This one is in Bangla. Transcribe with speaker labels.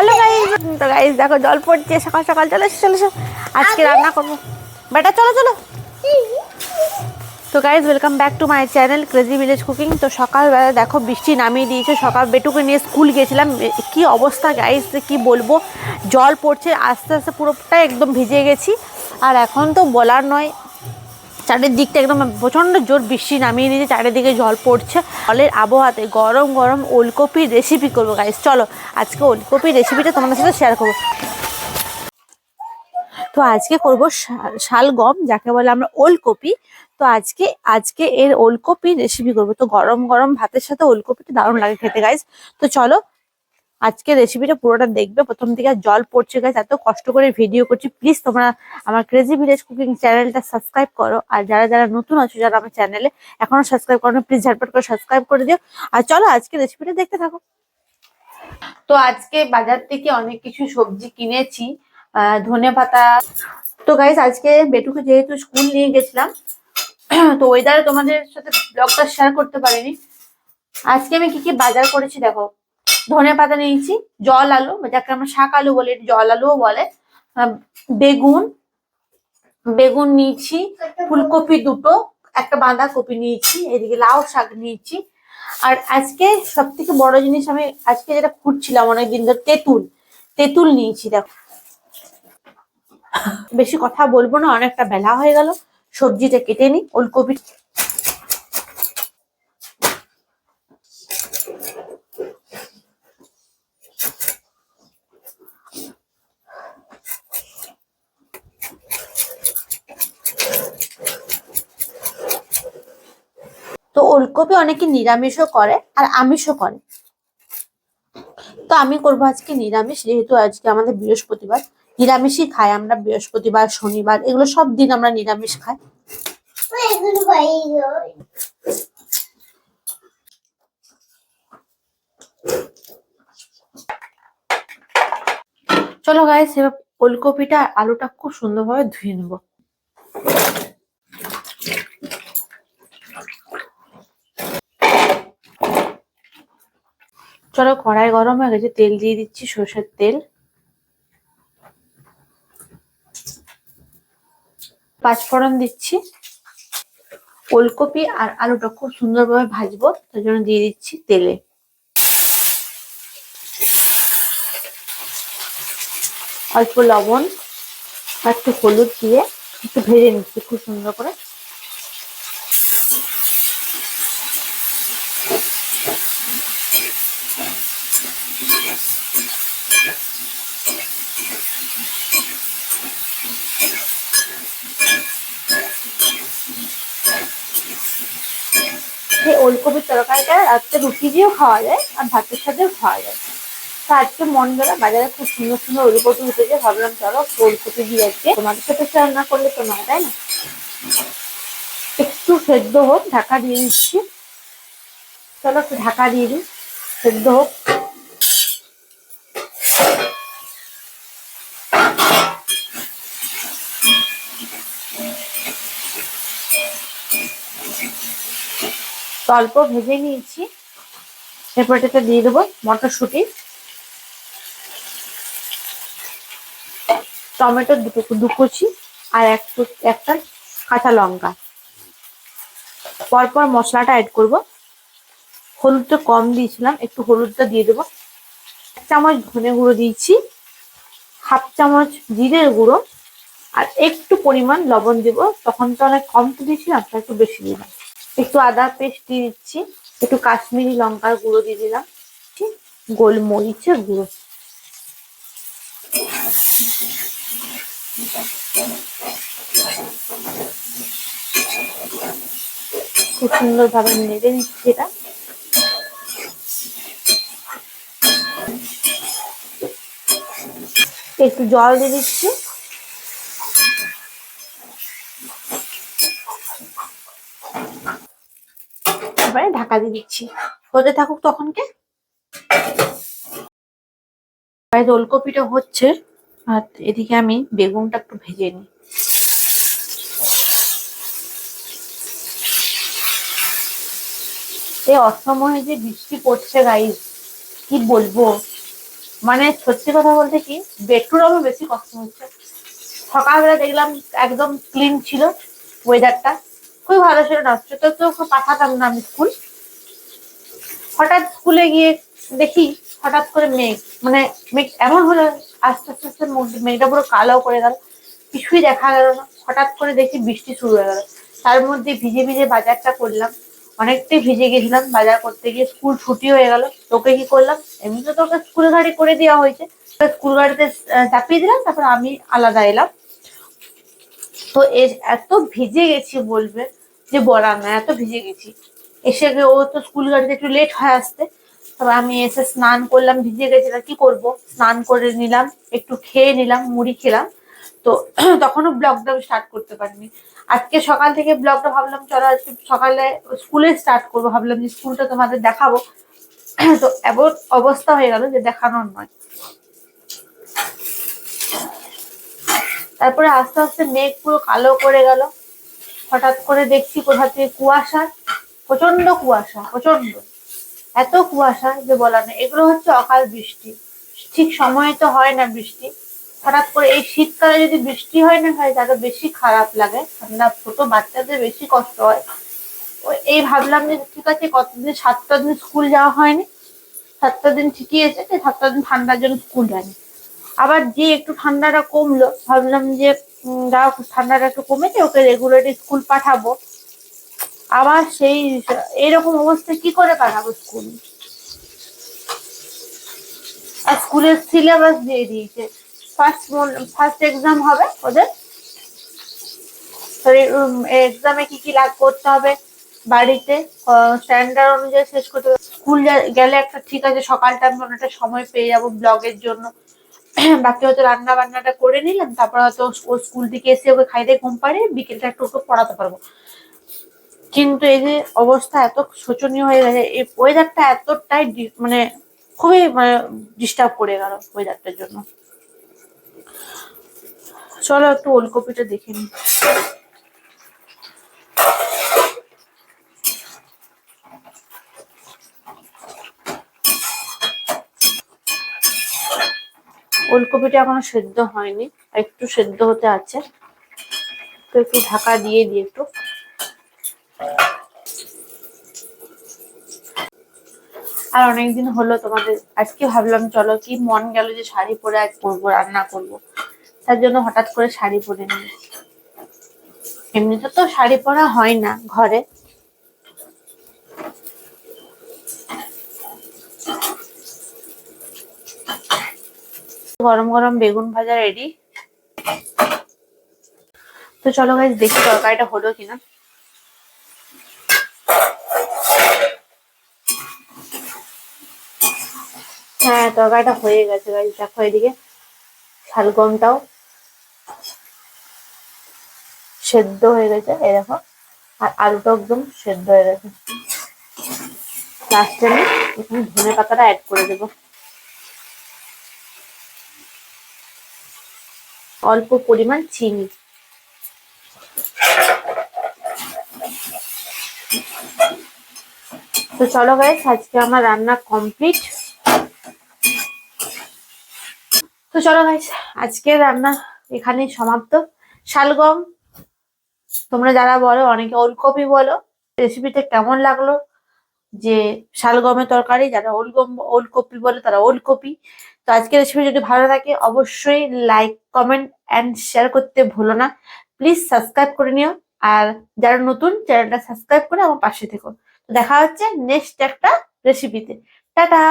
Speaker 1: হ্যালো গাইজ তো গাইজ দেখো জল পড়ছে সকাল সকাল চলো এসো, চলো। আজকে রান্না করব। বেটা চলো চলো। তো guys welcome back to my channel crazy village cooking তো সকালবেলা দেখো বৃষ্টি নামিয়ে দিয়েছে সকাল বেটুকে নিয়ে স্কুল গেছিলাম। কি অবস্থা গাইজ কি বলব? জল পড়ছে আস্তে আস্তে পুরোটাই একদম ভিজে গেছি। আর এখন তো বলার নয় চারিদিকটা একদম প্রচণ্ড জোর বৃষ্টি নামিয়ে দিয়েছে চারিদিকে জল পড়ছে। জলের আবহাওয়াতে গরম গরম ওলকপির রেসিপি করব গাইস চলো, আজকে ওলকপির রেসিপিটা তোমাদের সাথে শেয়ার করব। তো আজকে করব শালগম যাকে বলে আমরা ওলকপি। তো আজকে আজকে এর ওলকপি রেসিপি করব। তো গরম গরম ভাতের সাথে ওলকপিটা দারুণ লাগে খেতে গাইজ তো চলো আজকে রেসিপিটা পুরোটা দেখবে। প্রথম থেকে জল পড়ছে গাইজ এত কষ্ট করে ভিডিও করছি। প্লিজ তোমরা আমার ক্রেজি ভিলেজ কুকিং চ্যানেলটা সাবস্ক্রাইব করো। আর যারা যারা নতুন আছো, যারা আমার চ্যানেলে এখনও সাবস্ক্রাইব করো প্লিজ ঝটপট করে সাবস্ক্রাইব করে দিও। আর চলো আজকে রেসিপিটা দেখতে থাকো। তো আজকে বাজার থেকে অনেক কিছু সবজি কিনেছি ধনে পাতা। তো গাইজ আজকে বেটুকে যেহেতু স্কুল নিয়ে গেছিলাম, তো ওয়েদারে তোমাদের সাথে ব্লগটা শেয়ার করতে পারিনি। আজকে আমি কি কি বাজার করেছি দেখো। ধনে পাতা নিয়েছি, জল আলু, যাকে আমরা শাক আলু বলি, জল আলুও বলে। বেগুন বেগুন নিয়েছি, ফুলকপি দুটো, একটা বাঁধাকপি নিয়েছি, এদিকে লাউ শাক নিয়েছি। আর আজকে সব থেকে বড় জিনিস আমি আজকে যেটা খুঁজছিলাম অনেকদিন ধরে, তেঁতুল। তেঁতুল নিয়েছি, দেখো। বেশি কথা বলব না, অনেকটা বেলা হয়ে গেল। সবজিটা কেটে নি ওলকপি ওলকপি অনেকে নিরামিষও করে আর আমিষও করে। তো আমি করব আজকে নিরামিষ, যেহেতু আজকে আমাদের বৃহস্পতিবার। নিরামিষই খাই আমরা, বৃহস্পতিবার, শনিবার, এগুলো সব দিন আমরা নিরামিষ খাই। চলো গাইস এবার ওলকপিটা আলুটা খুব সুন্দরভাবে ধুয়ে নেব। চলো কড়াই গরম হয়ে গেছে, তেল দিয়ে দিচ্ছি সর্ষের তেল। পাঁচফোড়ন দিচ্ছি। ওলকপি আর আলুটা খুব সুন্দরভাবে ভাজবো, তার জন্য দিয়ে দিচ্ছি তেলে। অল্প লবণ একটু হলুদ দিয়ে একটু ভেজে নিচ্ছি খুব সুন্দর করে এই ওলকপির তরকারিটা রাত্রে রুটি দিয়েও খাওয়া যায় আর ভাতের সাথেও খাওয়া যায়। তো আজকে মন গেল বাজারে খুব সুন্দর সুন্দর ওলকপি উঠেছে, ভাবলাম চলো ওলকপি দিয়ে আজকে তোমাদের সাথে রান্না করলে তো নয়, তাই না? একটু সেদ্ধ হোক, ঢাকা দিয়ে দিচ্ছি। চলো একটু ঢাকা দিয়ে দিই, সেদ্ধ হোক। অল্প ভেজে নিয়েছি। এরপর এটা দিয়ে দেবো মটরশুঁটি। টমেটো দুটো, দু কুচি আর একটু একটা কাঁচা লঙ্কা। পরপর মশলাটা অ্যাড করব। হলুদটা কম দিয়েছিলাম, একটু হলুদটা দিয়ে দেবো। এক চামচ ধনে গুঁড়ো দিয়েছি, হাফ চামচ জিরের গুঁড়ো, আর একটু পরিমাণ লবণ দেব। তখন তো অনেক কম তো দিয়েছিলাম একটু বেশি দিলাম। একটু আদা পেস্ট দিয়ে দিচ্ছি, একটু কাশ্মীরি লঙ্কার গুঁড়ো দিয়ে দিলাম গোলমরিচের গুঁড়ো। খুব সুন্দরভাবে নেড়ে নিচ্ছি এটা। একটু জল দিয়ে দিচ্ছি। এবারে ঢাকা দিয়ে দিচ্ছি। হতে থাকুক তখনকে ওলকপিটা হচ্ছে, আর এদিকে আমি বেগুনটা একটু ভেজে নিই। এই অসময়ে যে বৃষ্টি পড়ছে গাইস কি বলব? মানে সত্যি কথা বলতে কি বেডরুম আমার বেশি কষ্ট হচ্ছে। সকালবেলা দেখলাম একদম ক্লিন ছিল ওয়েদারটা খুবই ভালো ছিল না। তো পাঠাতাম না আমি স্কুল। হঠাৎ স্কুলে গিয়ে দেখি হঠাৎ করে মেঘ। মানে মেঘ এমন হলো, আস্তে আস্তে আস্তে মেঘটা পুরো কালো করে গেল। কিছুই দেখা গেল না। হঠাৎ করে দেখি বৃষ্টি শুরু হয়ে গেল। তার মধ্যে ভিজে ভিজে বাজারটা করলাম। অনেকটাই ভিজে গেছিলাম বাজার করতে গিয়ে। স্কুল ছুটি হয়ে গেল। তোকে কি করলাম? এমনিতে তোকে স্কুল গাড়ি করে দেওয়া হয়েছে। স্কুল গাড়িতে চাপিয়ে দিলাম, তারপর আমি আলাদা এলাম। তো এত ভিজে গেছি বলবে। যে বলার না এত ভিজে গেছি। এসে ও তো স্কুল গাড়িতে একটু লেট হয় আসতে। তবে আমি এসে স্নান করলাম, ভিজে গেছি তা কি করব? স্নান করে নিলাম, একটু খেয়ে নিলাম, মুড়ি খেলাম। তো তখনও ব্লগটা স্টার্ট করতে পারিনি। আজকে সকাল থেকে ব্লগটা ভাবলাম, চলো আজকে সকালে স্কুলে স্টার্ট করব। ভাবলাম যে স্কুলটা তোমাদের দেখাবো। তো এমন অবস্থা হয়ে গেল যে দেখানোর নয়। তারপরে আস্তে আস্তে মেঘ পুরো কালো করে গেল। হঠাৎ করে দেখছি কোথা থেকে কুয়াশা প্রচণ্ড কুয়াশা প্রচণ্ড এত কুয়াশা যে বলা নেই। এগুলো হচ্ছে অকাল বৃষ্টি। ঠিক সময়ে তো হয় না বৃষ্টি। হঠাৎ করে এই শীতকালে যদি বৃষ্টি হয় না হয় তাহলে বেশি খারাপ লাগে। ঠান্ডা, ছোট বাচ্চাদের বেশি কষ্ট হয়। ওই এই ভাবলাম যে ঠিক আছে, কতদিন, সাতটা দিন স্কুল যাওয়া হয়নি। সাতটা দিন ঠিকই এসেছে, সাতটা দিন ঠান্ডার জন্য স্কুল যায়নি। আবার যে একটু ঠান্ডাটা কমলো, ভাবলাম যে যা ঠান্ডাটা একটু কমেছে ওকে রেগুলারলি স্কুল পাঠাবো। আবার সেই, এরকম অবস্থায় কি করে পাঠাবো স্কুল আর স্কুলের সিলেবাস দিয়ে দিয়েছে। ফার্স্ট ফার্স্ট এক্সাম হবে ওদের। এক্সামে কি কি লাগ করতে হবে বাড়িতে? স্ট্যান্ডার্ড অনুযায়ী শেষ করতে স্কুল গেলে একটা ঠিক আছে, সকালটা আমি অনেকটা সময় পেয়ে যাব ব্লগের জন্য। বাকি হয়তো রান্না বান্নাটা করে নিলাম, তারপর হয়তো ও স্কুল থেকে এসে ওকে খাই দিয়ে ঘুম পারে বিকেলটা একটু ওকে পড়াতে পারব। কিন্তু এই যে অবস্থা এত শোচনীয় হয়ে গেছে, এই ওয়েদারটা এতটাই মানে খুবই মানে ডিস্টার্ব করে গেল ওয়েদারটার জন্য। চলো একটু ওলকপিটা দেখে নিই। ওলকপিটা এখনও সেদ্ধ হয়নি একটু সেদ্ধ হতে আছে। তো একটু ঢাকা দিয়ে দিই একটু। আর অনেকদিন হলো তোমাদের, আজকে ভাবলাম চলো কি মন গেল যে শাড়ি পরে আজ করব রান্না করব। তার জন্য হঠাৎ করে শাড়ি পরে নিই। এমনিতে তো শাড়ি পরা হয় না ঘরে। গরম গরম বেগুন ভাজা রেডি তো চলো গাইজ দেখি তরকারিটা হলো কিনা। হ্যাঁ তরকারিটা হয়ে গেছে গাইজ দেখো এদিকে শালগমটাও সেদ্ধ হয়ে গেছে, এই দেখো। আর আলুটা একদম সেদ্ধ হয়ে গেছে। লাস্টে আমি ধনে পাতাটা অ্যাড করে দেবো। অল্প পরিমাণ চিনি। তো চলো গাইস আজকে আমার রান্না কমপ্লিট তো চলো গাইস আজকে রান্না এখানেই সমাপ্ত। শালগম, তোমরা যারা বলো, অনেকে ওলকপি বলো রেসিপিটা কেমন লাগল? যে শালগমের তরকারি, যারা ওলগম, ওলকপি বলে তারা ওলকপি। তো আজকের রেসিপি যদি ভালো থাকে, অবশ্যই লাইক কমেন্ট অ্যান্ড শেয়ার করতে ভুলো না। প্লিজ সাবস্ক্রাইব করে নিও। আর যারা নতুন চ্যানেলটা সাবস্ক্রাইব করে আমার পাশে থেকো। তো দেখা হচ্ছে নেক্সট একটা রেসিপিতে টাটা!